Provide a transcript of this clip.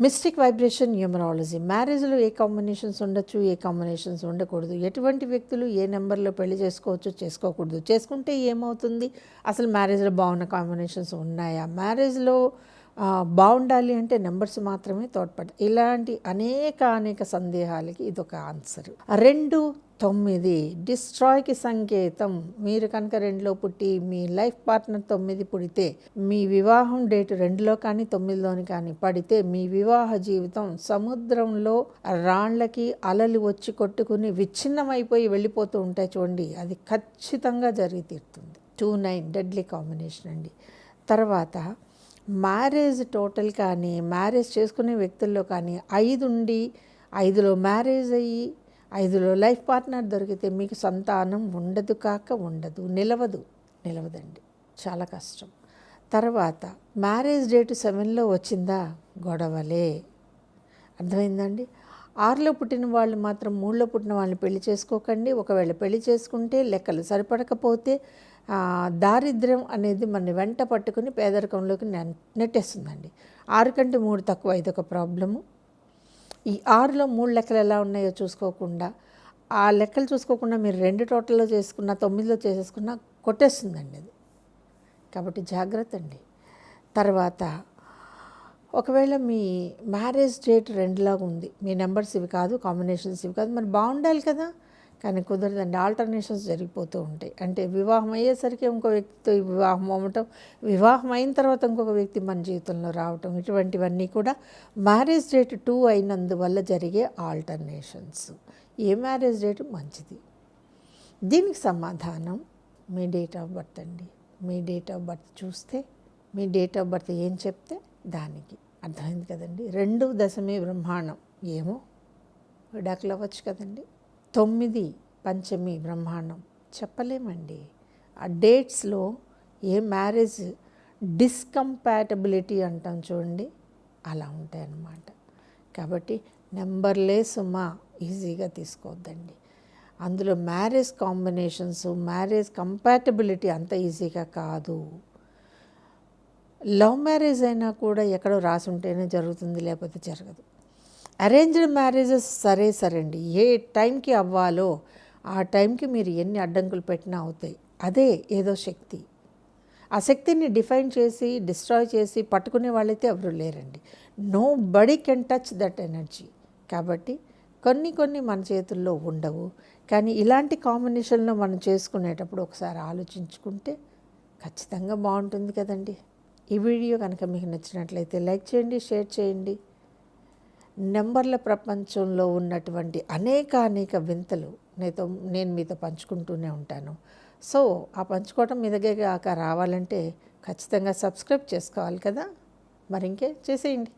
Mystic vibration numerology మ్యారేజ్లో ఏ combinations ఉండొచ్చు ఏ కాంబినేషన్స్ ఉండకూడదు. ఎటువంటి వ్యక్తులు ఏ నెంబర్లో పెళ్ళి చేసుకోవచ్చు చేసుకోకూడదు. చేసుకుంటే ఏమవుతుంది? అసలు మ్యారేజ్లో బాగున్న కాంబినేషన్స్ ఉన్నాయా? మ్యారేజ్లో బాగుండాలి అంటే నెంబర్స్ మాత్రమే తోడ్పడదు ఇలాంటి అనేక అనేక సందేహాలకి ఇదొక ఆన్సర్. రెండు తొమ్మిది. డిస్ట్రాయ్కి సంకేతం. మీరు కనుక రెండులో పుట్టి మీ లైఫ్ పార్ట్నర్ తొమ్మిది పుడితే మీ వివాహం డేట్ రెండులో కానీ తొమ్మిదిలోని కానీ పడితే మీ వివాహ జీవితం సముద్రంలో రాళ్ళకి అలలు వచ్చి కొట్టుకుని విచ్ఛిన్నమైపోయి వెళ్ళిపోతూ ఉంటాయి చూడండి. అది ఖచ్చితంగా జరిగి తీరుతుంది. Two nine. డెడ్లీ కాంబినేషన్ అండి. తర్వాత మ్యారేజ్ టోటల్ కానీ మ్యారేజ్ చేసుకునే వ్యక్తుల్లో కానీ ఐదు ఉండి ఐదులో మ్యారేజ్ అయ్యి ఐదులో లైఫ్ పార్ట్నర్ దొరికితే మీకు సంతానం ఉండదు కాక ఉండదు నిలవదు నిలవదండి. చాలా కష్టం. తర్వాత మ్యారేజ్ డేటు సెవెన్లో వచ్చిందా? గొడవలే. అర్థమైందండి? ఆరులో పుట్టిన వాళ్ళు మాత్రం మూడులో పుట్టిన వాళ్ళని పెళ్ళి చేసుకోకండి. ఒకవేళ పెళ్ళి చేసుకుంటే లెక్కలు సరిపడకపోతే దారిద్ర్యం అనేది మన వెంట పట్టుకుని పేదరికంలోకి నె- నెట్టేస్తుందండి. ఆరు కంటే మూడు తక్కువ ఇదొక ప్రాబ్లము. ఈ ఆరులో మూడు లెక్కలు ఎలా ఉన్నాయో చూసుకోకుండా ఆ లెక్కలు చూసుకోకుండా మీరు రెండు టోటల్లో చేసుకున్న తొమ్మిదిలో చేసేసుకున్న కొట్టేస్తుందండి అది. కాబట్టి జాగ్రత్త అండి. తర్వాత ఒకవేళ మీ మ్యారేజ్ డేట్ రెండులాగా ఉంది మీ నెంబర్స్ ఇవి కాదు కాంబినేషన్స్ ఇవి కాదు మరి బాగుండాలి కదా. కానీ కుదరదండి. ఆల్టర్నేషన్స్ జరిగిపోతూ ఉంటాయి. అంటే వివాహం అయ్యేసరికి ఇంకో వ్యక్తితో వివాహం అవ్వటం వివాహం అయిన తర్వాత ఇంకొక వ్యక్తి మన జీవితంలో రావటం ఇటువంటివన్నీ కూడా మ్యారేజ్ డేట్ టూ అయినందువల్ల జరిగే ఆల్టర్నేషన్స్ ఏ మ్యారేజ్ డేట్ మంచిది. దీనికి సమాధానం మీ డేట్ ఆఫ్ బర్త్ అండి. మీ డేట్ ఆఫ్ బర్త్ చూస్తే మీ డేట్ ఆఫ్ బర్త్ ఏం చెప్తే దానికి. అర్థమైంది కదండి. రెండు దశమే బ్రహ్మాండం. ఏమో? విడాకులు అవ్వచ్చు కదండి. తొమ్మిది పంచమి బ్రహ్మాండం. చెప్పలేమండి. ఆ డేట్స్లో ఏ మ్యారేజ్ డిస్కంపాటబిలిటీ అంటాం చూడండి అలా ఉంటాయి అన్నమాట కాబట్టి నెంబర్లే సుమా ఈజీగా తీసుకోవద్దండి. అందులో మ్యారేజ్ కాంబినేషన్స్ మ్యారేజ్ కంపాటబిలిటీ అంత ఈజీగా కాదు. లవ్ మ్యారేజ్ అయినా కూడా ఎక్కడో రాసి ఉంటేనే జరుగుతుంది లేకపోతే జరగదు. అరేంజ్డ్ మ్యారేజెస్ సరే సరే అండి ఏ టైంకి అవ్వాలో ఆ టైంకి మీరు ఎన్ని అడ్డంకులు పెట్టినా అవుతాయి. అదే ఏదో శక్తి. ఆ శక్తిని డిఫైన్ చేసి డిస్ట్రాయ్ చేసి పట్టుకునే వాళ్ళైతే ఎవరు లేరండి. Nobody can touch that energy కాబట్టి కొన్ని కొన్ని మన చేతుల్లో ఉండవు. కానీ ఇలాంటి కాంబినేషన్లో మనం చేసుకునేటప్పుడు ఒకసారి ఆలోచించుకుంటే ఖచ్చితంగా బాగుంటుంది కదండి. ఈ వీడియో కనుక మీకు నచ్చినట్లయితే లైక్ చేయండి షేర్ చేయండి. నెంబర్ల ప్రపంచంలో ఉన్నటువంటి అనేక అనేక వింతలు నేతో నేను మీతో పంచుకుంటూనే ఉంటాను. సో ఆ పంచుకోవటం మీ దగ్గర కాక రావాలంటే ఖచ్చితంగా సబ్స్క్రైబ్ చేసుకోవాలి కదా? మరి ఇంకే చేసేయండి.